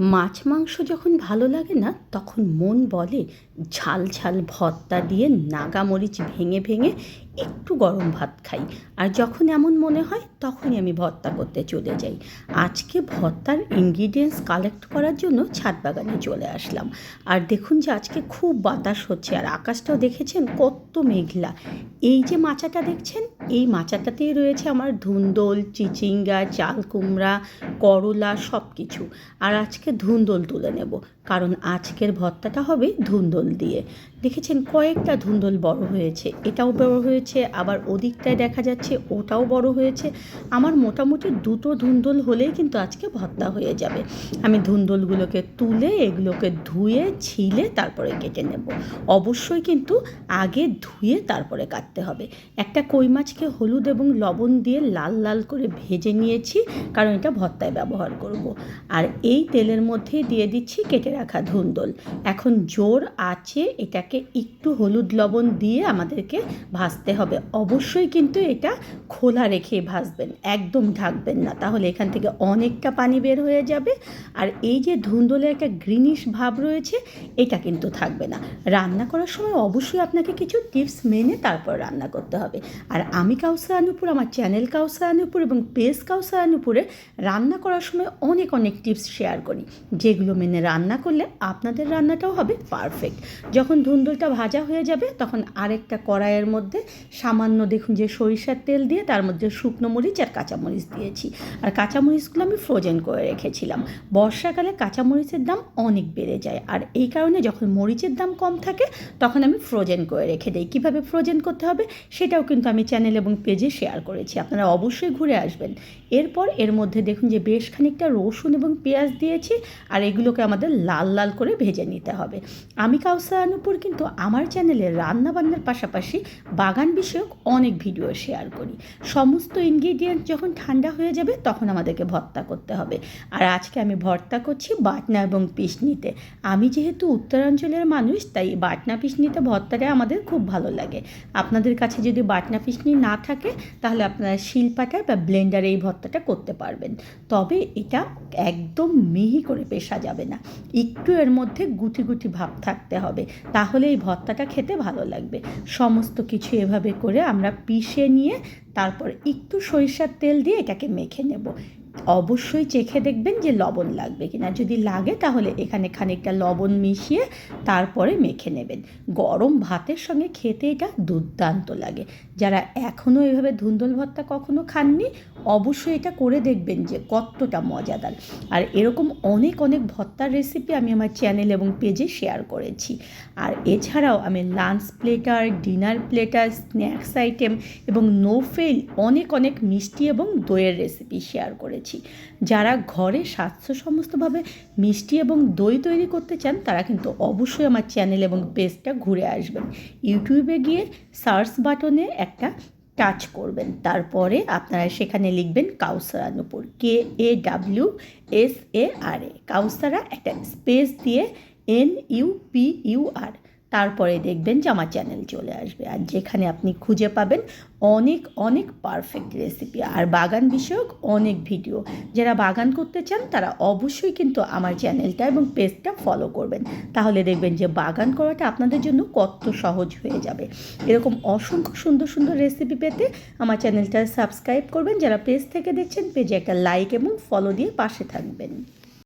মাছ মাংস যখন ভালো লাগে না, তখন মন বলে ঝাল ঝাল ভর্তা দিয়ে নাগামরিচ ভেঙে ভেঙে একটু গরম ভাত খাই। আর যখন এমন মনে হয়, তখনই আমি ভর্তা করতে চলে যাই। আজকে ভর্তার ইনগ্রিডিয়েন্টস কালেক্ট করার জন্য ছাদ বাগানে চলে আসলাম। আর দেখুন যে আজকে খুব বাতাস হচ্ছে, আর আকাশটাও দেখেছেন কত মেঘলা। এই যে মাচাটা দেখছেন, এই মাচাটাতেই রয়েছে আমার ধুন্দল, চিচিঙ্গা চাল কুমড়া করলা সব কিছু আর আজকে ধুন্দল তুলে নেব, কারণ আজকের ভর্তাটা হবে ধুন্দল দিয়ে। দেখেছেন কয়েকটা ধুন্দল বড় হয়েছে, এটাও বড় হয়েছে আবার ওদিকটায় দেখা যাচ্ছে ওটাও বড় হয়েছে। আমার মোটামুটি দুটো ধুন্দল হলেই কিন্তু আজকে ভর্তা হয়ে যাবে। আমি ধুন্দলগুলোকে তুলে এগুলোকে ধুয়ে, ছিলে তারপরে কেটে নেব। অবশ্যই কিন্তু আগে ধুয়ে তারপরে কাটতে হবে। একটা কই মাছকে হলুদ এবং লবণ দিয়ে লাল লাল করে ভেজে নিয়েছি, কারণ এটা ভর্তায় ব্যবহার করব। আর এই তেলের মধ্যেই দিয়ে দিচ্ছি কেটে রাখা ধুন্দল। এখন জোর আছে এটাকে একটু হলুদ লবণ দিয়ে আমাদেরকে ভাজতে হবে। অবশ্যই কিন্তু এটা খোলা রেখে ভাজবেন, একদম ঢাকবেন না। তাহলে এখান থেকে অনেকটা পানি বের হয়ে যাবে। আর এই যে ধুন্দলে একটা গ্রিনিশ ভাব রয়েছে, এটা কিন্তু থাকবে না। রান্না করার সময় অবশ্যই আপনাকে কিছু টিপস মেনে তারপর রান্না করতে হবে। আর আমি কাউসা আনুপুর, আমার চ্যানেল কাউসা আনুপুর এবং পেজ কাউসায়ানুপুরে রান্না করার সময় অনেক অনেক টিপস শেয়ার করি। যেগুলো মেনে রান্না করলে আপনাদের রান্নাটাও হবে পারফেক্ট যখন ধুন্দুলটা ভাজা হয়ে যাবে, তখন আরেকটা কড়াইয়ের মধ্যে সামান্য দেখুন যে সরিষার তেল দিয়ে তার মধ্যে শুকনো মরিচ আর কাঁচামরিচ দিয়েছি। আর কাঁচামরিচগুলো আমি ফ্রোজেন করে রেখেছিলাম। বর্ষাকালে কাঁচামরিচের দাম অনেক বেড়ে যায়। আর এই কারণে যখন মরিচের দাম কম থাকে, তখন আমি ফ্রোজেন করে রেখে দিই। কীভাবে ফ্রোজেন করতে হবে সেটাও কিন্তু আমি চ্যানেল এবং পেজে শেয়ার করেছি। আপনারা অবশ্যই ঘুরে আসবেন। এরপর এর মধ্যে দেখুন যে বেশ খানিকটা রসুন এবং পেঁয়াজ দিয়েছি আর এগুলোকে আমাদের লাল লাল করে ভেজে নিতে হবে। আমি কাউসা আনুপুর কিন্তু আমার চ্যানেলে রান্না বান্নার পাশাপাশি বাগান বিষয়ক অনেক ভিডিও শেয়ার করি। সমস্ত ইনগ্রিডিয়েন্ট যখন ঠান্ডা হয়ে যাবে, তখন আমাদেরকে ভর্তা করতে হবে। আর আজকে আমি ভর্তা করছি বাটনা এবং পিসনিতে। আমি যেহেতু উত্তরাঞ্চলের মানুষ, তাই বাটনা পিসনিতে ভর্তাটা আমাদের খুব ভালো লাগে। আপনাদের কাছে যদি বাটনা পিসনি না থাকে, তাহলে আপনারা শিলপাটায় বা ব্লেন্ডারে এই ভর্তাটা করতে পারবেন। তবে এটা একদম মিহি করে পেশা যাবে না। একটু এর মধ্যে গুটি গুটি ভাব থাকতে হবে, তাহলে এই ভর্তাটা খেতে ভালো লাগবে। সমস্ত কিছু এভাবে করে আমরা পিষে নিয়ে তারপর একটু সরিষার তেল দিয়ে এটাকে মেখে নেব। অবশ্যই চেখে দেখবেন যে লবণ লাগবে কিনা। যদি লাগে তাহলে এখানে খানিকটা লবণ মিশিয়ে তারপরে মেখে নেবেন। গরম ভাতের সঙ্গে খেতে এটা দুর্দান্ত লাগে। যারা এখনও এভাবে ধুন্দল ভর্তা কখনো খাননি, অবশ্যই এটা করে দেখবেন যে কতটা মজাদার। আর এরকম অনেক অনেক ভর্তার রেসিপি আমি আমার চ্যানেল এবং পেজে শেয়ার করেছি। আর এছাড়াও আমি lunch platter dinner platter snacks item এবং নো ফেল অনেক অনেক মিষ্টি এবং দইয়ের রেসিপি শেয়ার করেছি। যারা ঘরে স্বাস্থ্যসমস্তভাবে মিষ্টি এবং দই তৈরি করতে চান, তারা কিন্তু অবশ্যই আমার চ্যানেল এবং পেজটা ঘুরে আসবেন। ইউটিউবে গিয়ে সার্চ বাটনে একটা টাচ করবেন। তারপরে আপনারা সেখানে লিখবেন কাউসারা নুপুর কে এ ডাব্লিউ এস এ আর এ কাউসারা একটা স্পেস দিয়ে N U P U R তারপরে দেখবেন যে আমার চ্যানেল চলে আসবে। আর যেখানে আপনি খুঁজে পাবেন অনেক অনেক পারফেক্ট রেসিপি আর বাগান বিষয়ক অনেক ভিডিও যারা বাগান করতে চান, তারা অবশ্যই কিন্তু আমার চ্যানেলটা এবং পেজটা ফলো করবেন। তাহলে দেখবেন যে বাগান করাটা আপনাদের জন্য কত সহজ হয়ে যাবে। এরকম অসংখ্য সুন্দর সুন্দর রেসিপি পেতে আমার চ্যানেলটা সাবস্ক্রাইব করবেন। যারা পেজ থেকে দেখছেন পেজে একটা লাইক এবং ফলো দিয়ে পাশে থাকবেন।